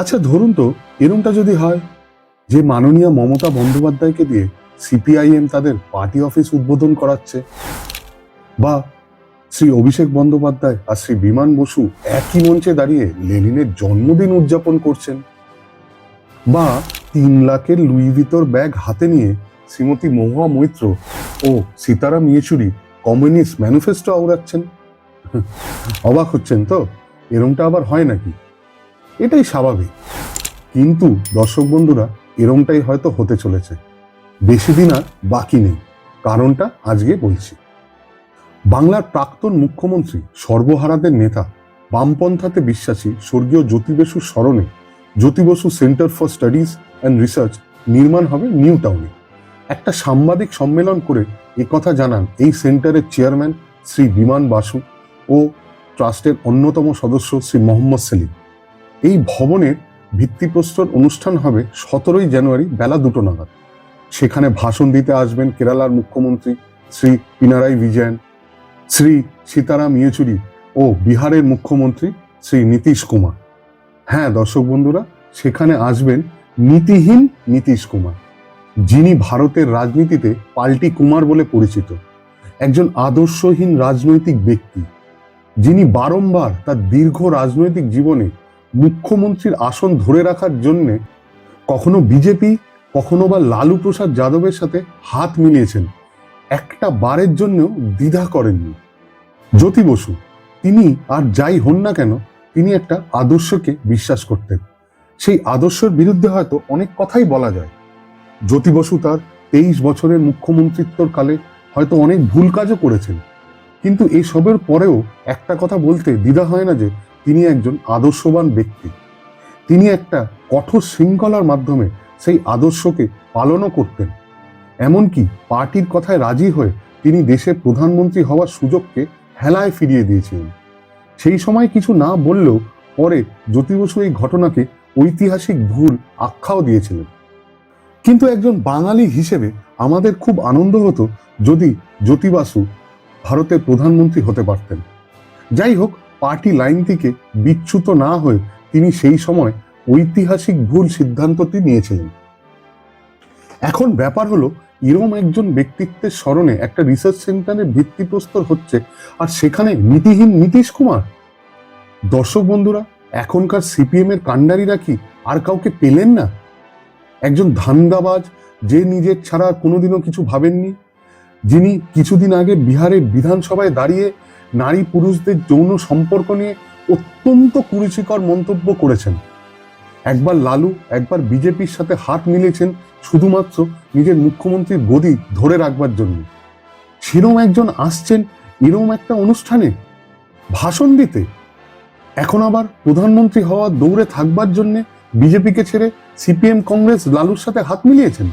আচ্ছা ধরুন তো, এরমটা যদি হয়, যে মাননীয় মমতা বন্দ্যোপাধ্যায়কে দিয়ে সিপিআইএম তাদের পার্টি অফিস উদ্বোধন করাচ্ছে, বা শ্রী অভিষেক বন্দ্যোপাধ্যায় আর শ্রী বিমান বসু একই মঞ্চে দাঁড়িয়ে লেনিনের জন্মদিন উদযাপন করছেন, বা তিন লাখের লুই ভিতর ব্যাগ হাতে নিয়ে শ্রীমতী মহুয়া মৈত্র ও সীতারাম ইয়েচুরি কমিউনিস্ট ম্যানিফেস্টো আওড়াচ্ছেন অবাক হচ্ছেন তো? এরমটা আবার হয় নাকি? এটাই স্বাভাবিক। কিন্তু দর্শক বন্ধুরা, এরমটাই হয়তো হতে চলেছে। বেশি দিন আর বাকি নেই, কারণটা আজকে বলছি। বাংলার প্রাক্তন মুখ্যমন্ত্রী, সর্বহারাদের নেতা, বামপন্থাতে বিশ্বাসী স্বর্গীয় জ্যোতি বসুর স্মরণে Jyoti Basu centre for studies and research নির্মাণ হবে নিউ টাউনে। একটা সাংবাদিক সম্মেলন করে কথা জানান এই সেন্টারের চেয়ারম্যান শ্রী বিমান বাসু ও ট্রাস্টের অন্যতম সদস্য শ্রী মোহাম্মদ সেলিম। এই ভবনের ভিত্তিপ্রস্তর অনুষ্ঠান হবে সতেরোই জানুয়ারি বেলা দুটো নাগাদ। সেখানে ভাষণ দিতে আসবেন কেরালার মুখ্যমন্ত্রী শ্রী পিনারাই বিজয়ন, শ্রী সীতারাম ইয়েচুরি ও বিহারের মুখ্যমন্ত্রী শ্রী নীতিশ কুমার। হ্যাঁ দর্শক বন্ধুরা, সেখানে আসবেন নীতিহীন নীতিশ কুমার, যিনি ভারতের রাজনীতিতে পাল্টি কুমার বলে পরিচিত। একজন আদর্শহীন রাজনৈতিক ব্যক্তি, যিনি বারংবার তার দীর্ঘ রাজনৈতিক জীবনে মুখ্যমন্ত্রীর আসন ধরে রাখার জন্যে কখনো বিজেপি, কখনো বা লালু প্রসাদ যাদবের সাথে হাত মিলিয়েছেন। একটা বারের জন্যও দ্বিধা করেননি। জ্যোতি বসু, তিনি আর যাই হন না কেন, তিনি একটা আদর্শকে বিশ্বাস করতেন। সেই আদর্শের বিরুদ্ধে হয়তো অনেক কথাই বলা যায়। জ্যোতি বসু তার তেইশ বছরের মুখ্যমন্ত্রিত্বর কালে হয়তো অনেক ভুল কাজও করেছেন। কিন্তু এই সবের পরেও একটা কথা বলতে দ্বিধা হয় না যে তিনি একজন আদর্শবান ব্যক্তি। তিনি একটা কঠোর শৃঙ্খলার মাধ্যমে সেই আদর্শকে পালনও করতেন। এমনকি পার্টির কথায় রাজি হয়ে তিনি দেশের প্রধানমন্ত্রী হওয়ার সুযোগকে হেলায় ফিরিয়ে দিয়েছিলেন। সেই সময় কিছু না বললেও পরে জ্যোতি বসু এই ঘটনাকে ঐতিহাসিক ভুল আখ্যাও দিয়েছিলেন। কিন্তু একজন বাঙালি হিসেবে আমাদের খুব আনন্দ হতো যদি জ্যোতি বাসু ভারতের প্রধানমন্ত্রী হতে পারতেন। যাই হোক পার্টি লাইন থেকে বিচ্যুত না হয়ে তিনি সেই সময় ঐতিহাসিক ভুল সিদ্ধান্তটি নিয়েছিলেন। এখন ব্যাপার হলো, এরম একজন ব্যক্তিত্বের স্মরণে একটা রিসার্চ সেন্টারের ভিত্তিপ্রস্তর হচ্ছে আর সেখানে নীতিহীন নীতিশ কুমার। দর্শক বন্ধুরা, এখনকার সিপিএম এর কাণ্ডারিরা কি আর কাউকে পেলেন না? একজন ধান্দাবাজ যে নিজের ছাড়া কোনোদিনও কিছু ভাবেননি, যিনি কিছুদিন আগে বিহারের বিধানসভায় দাঁড়িয়ে নারী পুরুষদের যৌন সম্পর্ক নিয়ে অত্যন্ত কুরুচিকর মন্তব্য করেছেন। একবার লালু, একবার বিজেপির সাথে হাত মিলিয়েছেন শুধুমাত্র নিজের মুখ্যমন্ত্রীর গদি ধরে রাখবার জন্য। সেরম একজন আসছেন এরম একটা অনুষ্ঠানে? ভাষণ দিতে? এখন আবার প্রধানমন্ত্রী হওয়ার দৌড়ে থাকবার জন্য বিজেপিকে ছেড়ে সিপিএম কংগ্রেস লালুর সাথে হাত মিলিয়েছেন?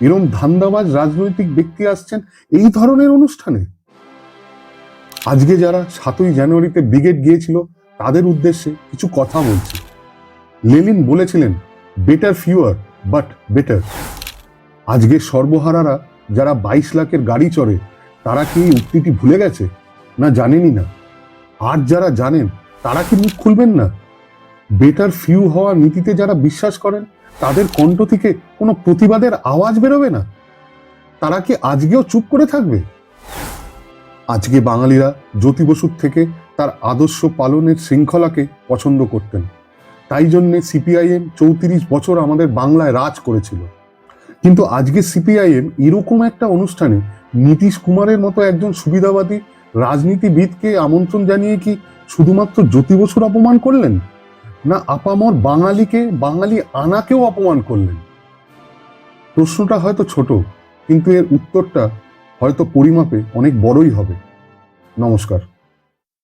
এরম ধান্দাবাজ রাজনৈতিক ব্যক্তি আসছেন এই ধরনের অনুষ্ঠানে? আজকে যারা সাতই জানুয়ারিতে ব্রিগেড গিয়েছিল, তাদের উদ্দেশ্যে কিছু কথা বলছি। লেলিন বলেছিলেন বেটার ফিউয়ার বাট বেটার আজকে সর্বহারারা যারা বাইশ লাখের গাড়ি চড়ে, তারা কি এই উক্তিটি ভুলে গেছে? না জানেনই না। আর যারা জানেন, তারা কি মুখ খুলবেন না? বেটার ফিউ হওয়া নীতিতে যারা বিশ্বাস করেন, তাদের কণ্ঠ থেকে কোনো প্রতিবাদের আওয়াজ বেরোবে না? তারা কি আজকেও চুপ করে থাকবে? আজকে বাঙালিরা জ্যোতি বসুর থেকে তার আদর্শ পালনের শৃঙ্খলাকে পছন্দ করতেন। তাই জন্যে সিপিআইএম চৌত্রিশ বছর আমাদের বাংলায় রাজ করেছিল। কিন্তু আজকে সিপিআইএম এরকম একটা অনুষ্ঠানে নীতিশ কুমারের মতো একজন সুবিধাবাদী রাজনীতিবিদকে আমন্ত্রণ জানিয়ে কি শুধুমাত্র জ্যোতি বসুর অপমান করলেন? না আপামর বাঙালিকে, বাঙালি আনাকেও অপমান করলেন? প্রশ্নটা হয়তো ছোট, কিন্তু এর উত্তরটা হয়তো পরিমাপে অনেক বড়ই হবে। নমস্কার।